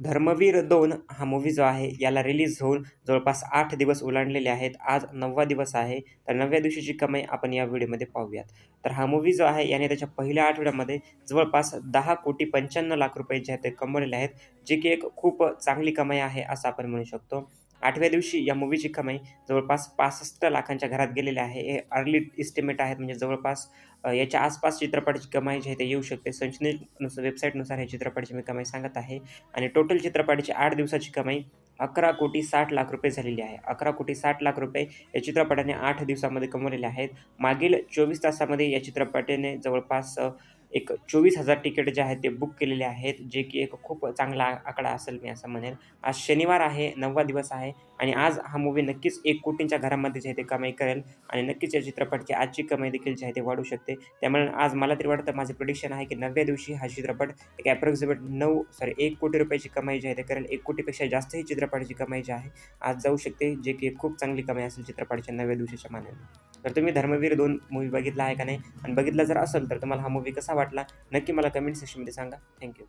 धर्मवीर दोन हा मूव्ही जो आहे याला रिलीज होऊन जवळपास आठ दिवस ओलांडलेले आहेत. आज नववा दिवस आहे. तर नवव्या दिवशीची कमाई आपण या व्हिडिओमध्ये पाहूयात. तर हा मूव्ही जो आहे याने त्याच्या पहिल्या आठवड्यामध्ये जवळपास दहा कोटी पंच्याण्णव लाख रुपये जे आहेत ते कमवलेले आहेत जे की एक खूप चांगली कमाई आहे असं आपण म्हणू शकतो. आठव्या दिवशी या मूवीची कमाई जवळपास पासष्ट लाखांच्या घरात गेलेली आहे. हे अर्ली इस्टिमेट आहेत म्हणजे जवळपास याच्या आसपास चित्रपटाची कमाई जी आहे ते येऊ शकते. संचनेनुसार वेबसाईटनुसार हे चित्रपटाची मी कमाई सांगत आहे. आणि टोटल चित्रपटाची आठ दिवसाची कमाई अकरा कोटी साठ लाख रुपये झालेली आहे. अकरा कोटी साठ लाख रुपये या चित्रपटाने आठ दिवसामध्ये कमवलेले आहेत. मागील चोवीस तासामध्ये या चित्रपटाने जवळपास एक चोवीस हजार तिकीट जे आहेत ते बुक केलेले आहेत जे की एक खूप चांगला आ- आकडा असेल मी असं म्हणेन आज शनिवार आहे नववा दिवस आहे आणि आज हा मूवी नक्कीच एक कोटींच्या घरामध्ये जे आहे ते कमाई करेल आणि नक्कीच या चित्रपटची आजची कमाई देखील जी आहे ते वाढू शकते. त्यामुळे आज मला तरी वाटतं माझं प्रिडिक्शन आहे की नवव्या दिवशी हा चित्रपट एक ॲप्रॉक्सिमेट नऊ सॉरी एक कोटी रुपयाची कमाई जी आहे ते करेल. एक कोटीपेक्षा जास्तही चित्रपटाची कमाई जी आहे आज जाऊ शकते जे की खूप चांगली कमाई असेल चित्रपटाच्या नव्या दिवशीच्या मानाने. तर तुम्ही धर्मवीर दोन मूवी बघितला आहे का नाही? आणि बघितला जर असेल तर तुम्हाला हा मूवी कसा वाटला नक्की मला कमेंट सेक्शनमध्ये सांगा. थँक्यू